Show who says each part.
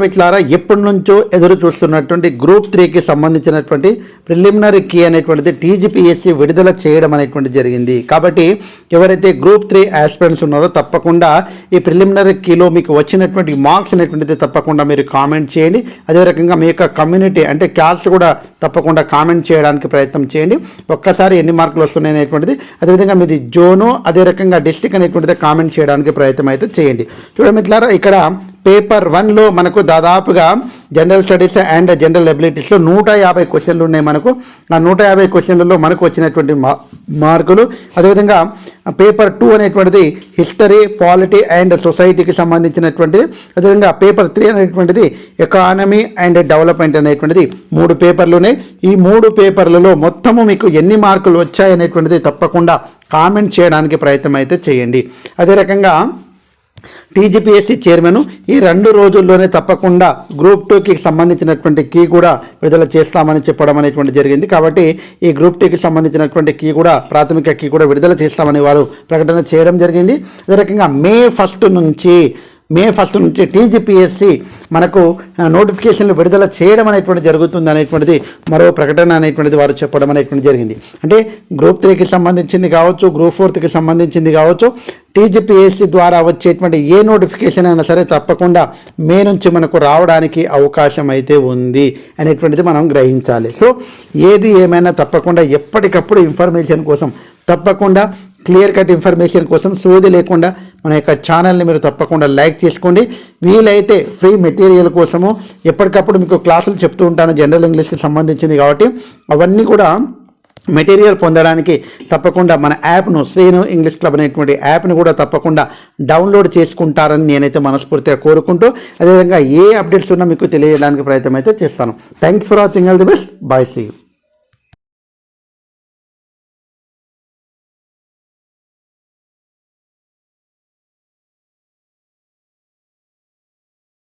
Speaker 1: మిత్రులారా ఎప్పటి నుంచో ఎదురు చూస్తున్నటువంటి గ్రూప్ త్రీకి సంబంధించినటువంటి ప్రిలిమినరీ కీ అనేటువంటిది టీజీపీఎస్సీ విడుదల చేయడం అనేటువంటి జరిగింది. కాబట్టి ఎవరైతే గ్రూప్ త్రీ ఆస్పిరెంట్స్ ఉన్నారో తప్పకుండా ఈ ప్రిలిమినరీ కీలో మీకు వచ్చినటువంటి మార్క్స్ అనేటువంటిది తప్పకుండా మీరు కామెంట్ చేయండి. అదే రకంగా మీ యొక్క కమ్యూనిటీ అంటే క్యాస్ట్ కూడా తప్పకుండా కామెంట్ చేయడానికి ప్రయత్నం చేయండి. ఒక్కసారి ఎన్ని మార్కులు వస్తున్నాయి అనేటువంటిది అదేవిధంగా మీది జోను అదే రకంగా డిస్టిక్ అనేటువంటిది కామెంట్ చేయడానికి ప్రయత్నం అయితే చేయండి. చూడండి ఇక్కడ పేపర్ వన్లో మనకు దాదాపుగా జనరల్ స్టడీస్ అండ్ జనరల్ ఎబిలిటీస్లో నూట యాభై క్వశ్చన్లు ఉన్నాయి మనకు. ఆ నూట యాభై క్వశ్చన్లలో మనకు వచ్చినటువంటి మా మార్కులు. అదేవిధంగా పేపర్ టూ అనేటువంటిది హిస్టరీ పాలిటీ అండ్ సొసైటీకి సంబంధించినటువంటిది అదేవిధంగా పేపర్ త్రీ అనేటువంటిది ఎకానమీ అండ్ డెవలప్మెంట్ అనేటువంటిది మూడు పేపర్లు ఉన్నాయి. ఈ మూడు పేపర్లలో మొత్తము మీకు ఎన్ని మార్కులు వచ్చాయనేటువంటిది తప్పకుండా కామెంట్ చేయడానికి ప్రయత్నం అయితే చేయండి. అదే రకంగా టీజీపీఎస్సీ చైర్మన్ ఈ రెండు రోజుల్లోనే తప్పకుండా గ్రూప్ టూకి సంబంధించినటువంటి కీ కూడా విడుదల చేస్తామని చెప్పడం అనేటువంటి జరిగింది. కాబట్టి ఈ గ్రూప్ టూకి సంబంధించినటువంటి కీ కూడా ప్రాథమిక కీ కూడా విడుదల చేస్తామని వారు ప్రకటన చేయడం జరిగింది. అదే రకంగా మే ఫస్ట్ నుంచి మే ఫస్ట్ నుంచి టీజీపీఎస్సీ మనకు నోటిఫికేషన్లు విడుదల చేయడం అనేటువంటి జరుగుతుంది అనేటువంటిది మరో ప్రకటన అనేటువంటిది వారు చెప్పడం అనేటువంటి జరిగింది. అంటే గ్రూప్ త్రీకి సంబంధించింది కావచ్చు గ్రూప్ ఫోర్త్కి సంబంధించింది కావచ్చు టీజీపీఎస్సీ ద్వారా వచ్చేటువంటి ఏ నోటిఫికేషన్ అయినా సరే తప్పకుండా మే నుంచి మనకు రావడానికి అవకాశం అయితే ఉంది అనేటువంటిది మనం గ్రహించాలి. సో ఏది ఏమైనా తప్పకుండా ఎప్పటికప్పుడు ఇన్ఫర్మేషన్ కోసం తప్పకుండా క్లియర్ కట్ ఇన్ఫర్మేషన్ కోసం సోది లేకుండా మన యొక్క ఛానల్ని మీరు తప్పకుండా లైక్ చేసుకోండి. వీలైతే ఫ్రీ మెటీరియల్ కోసము ఎప్పటికప్పుడు మీకు క్లాసులు చెప్తూ ఉంటాను జనరల్ ఇంగ్లీష్కి సంబంధించింది కాబట్టి అవన్నీ కూడా మెటీరియల్ పొందడానికి తప్పకుండా మన యాప్ను శ్రీను ఇంగ్లీష్ క్లబ్ అనేటువంటి యాప్ను కూడా తప్పకుండా డౌన్లోడ్ చేసుకుంటారని నేనైతే మనస్ఫూర్తిగా కోరుకుంటూ అదేవిధంగా ఏ అప్డేట్స్ ఉన్నా మీకు తెలియజేయడానికి ప్రయత్నం అయితే చేస్తాను. Thanks for watching all the best bye see you